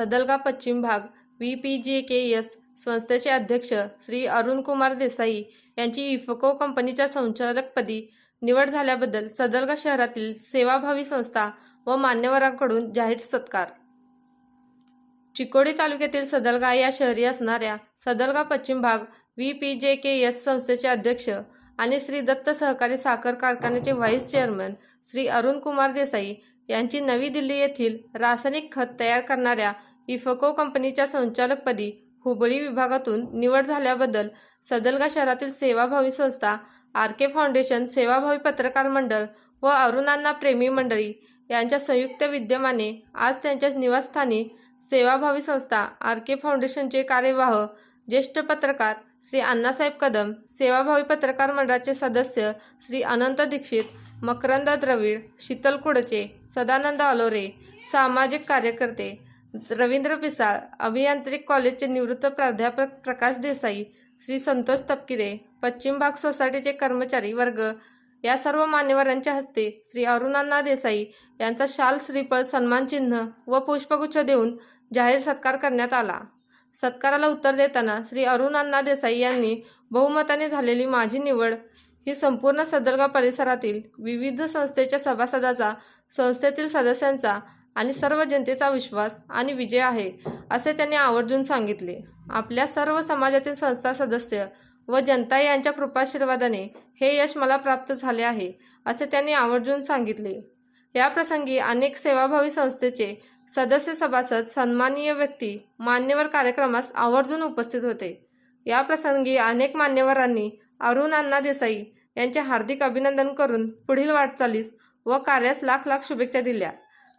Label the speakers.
Speaker 1: सदलगा पश्चिम भाग V P G K S संस्थेचे अध्यक्ष श्री अरुणकुमार देसाई यांची इफको कंपनीच्या संचालकपदी निवड झाल्याबद्दल सदलगा शहरातील सेवाभावी संस्था व मान्यवरांकडून जाहीर सत्कार. चिकोडी तालुक्यातील सदलगा या शहरी असणाऱ्या सदलगा पश्चिम भाग व्ही पी जे के एस संस्थेचे अध्यक्ष आणि श्री दत्त सहकारी साखर कारखान्याचे व्हाईस चेअरमन श्री अरुण कुमार देसाई यांची नवी दिल्ली येथील रासायनिक खत तयार करणाऱ्या इफको कंपनीच्या संचालकपदी हुबळी विभागातून निवड झाल्याबद्दल सदलगा शहरातील सेवाभावी संस्था आर के फाउंडेशन सेवाभावी पत्रकार मंडळ व अरुणांना प्रेमी मंडळी यांच्या संयुक्त विद्यमाने आज त्यांच्या निवासस्थानी सेवाभावी संस्था आर के फाउंडेशनचे कार्यवाह ज्येष्ठ पत्रकार श्री अण्णासाहेब कदम सेवाभावी पत्रकार मंडळाचे सदस्य श्री अनंत दीक्षित मकरंद द्रविड शीतल कुडचे सदानंद अलोरे सामाजिक कार्यकर्ते रवींद्र पिसाळ अभियांत्रिक कॉलेजचे निवृत्त प्राध्यापक प्रकाश देसाई श्री संतोष तपकिरे पश्चिम भाग सोसायटीचे कर्मचारी वर्ग या सर्व मान्यवरांच्या हस्ते श्री अरुणांना देसाई यांचा शाल श्रीफळ सन्मान चिन्ह व पुष्पगुच्छ देऊन जाहीर सत्कार करण्यात आला. सत्काराला उत्तर देताना श्री अरुण देसाई यांनी बहुमताने झालेली माझी निवड ही संपूर्ण सदरगा परिसरातील विविध संस्थेच्या सभासदाचा संस्थेतील सदस्यांचा आणि सर्व जनतेचा विश्वास आणि विजय आहे असे त्यांनी आवर्जून सांगितले. आपल्या सर्व समाजातील संस्था सदस्य व जनता यांच्या कृपाशीर्वादाने हे यश मला प्राप्त झाले आहे असे त्यांनी आवर्जून सांगितले. या प्रसंगी अनेक सेवाभावी संस्थेचे सदस्य सभासद सन्माननीय व्यक्ती मान्यवर कार्यक्रमास आवर्जून उपस्थित होते. या प्रसंगी अनेक मान्यवरांनी अरुण अण्णा देसाई यांचे हार्दिक अभिनंदन करून पुढील वाटचालीस व कार्यास लाख लाख शुभेच्छा दिल्या.